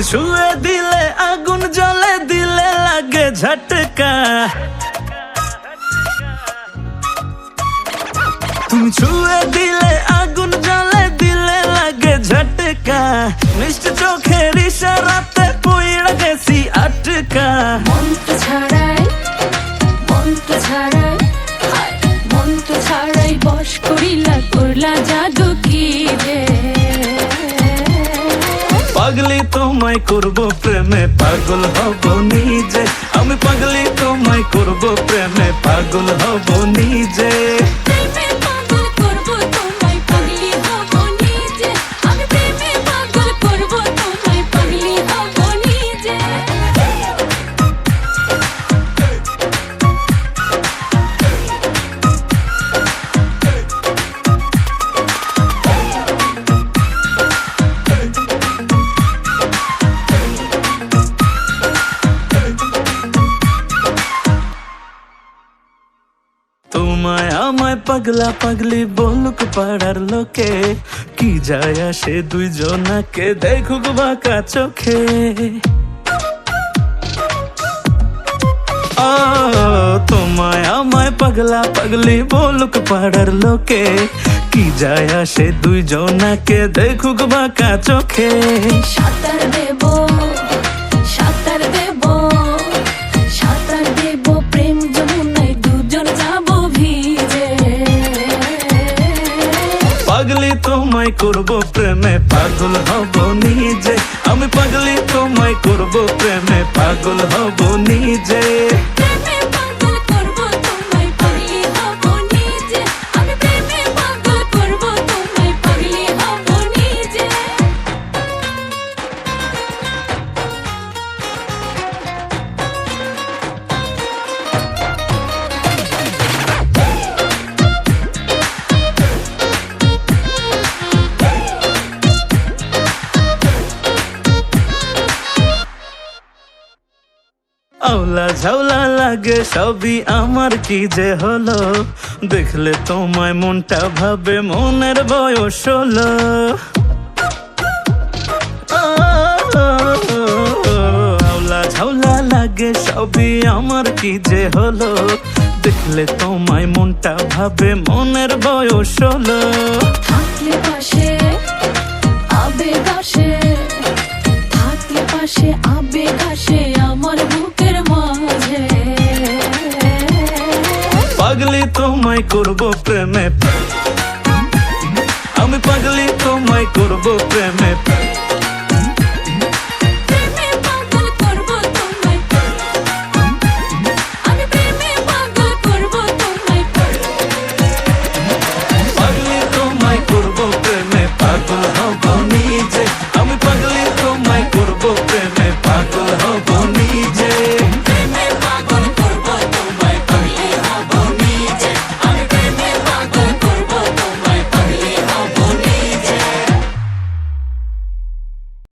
তুমি ছুঁয়ে দিলে, আগুন জ্বলে দিলে লাগে ঝটকা। তুমি ছুঁয়ে দিলে, আগুন জ্বলে দিলে লাগে ঝটকা। মিষ্টি চোখের ইশারাতে পইড়া গেছি আটকা। মন্ত্র ছাড়াই মন্ত্র ছাড়াই মন্ত্র ছাড়াই বস করিলা, করলা জাদু কি রে? পাগলি তোমায় করব প্রেমে, পাগল হব নিজে। আমি পাগলি তোমায় করব প্রেমে, পাগল হব নিজে। তোমায় আমায় পাগলা পাগলি বলুক পাড়ার লোকে। কি যায় আসে দুইজনাকে দেখুক বাঁকা চোখে। তোমায়, আমায় পাগলা পাগলি বলুক পাড়ার লোকে। কি যায় আসে দুইজনাকে দেখুক বাঁকা চোখে। সাঁতার দেব। তোমায় করব প্রেমে পাগল আওলা ঝাউলা লাগে, সবই আমার কি যে হলো? দেখলে তোমায় মনটা ভাবে, মনের বয়স হলো। আওলা ঝাউলা লাগে, সবই আমার কি যে হলো? দেখলে তোমায় মনটা ভাবে, মনের বয়স হলো। থাকলে পাশে তোমায় করব প্রেমে। আমি পাগলি তোমায় করব প্রেমে।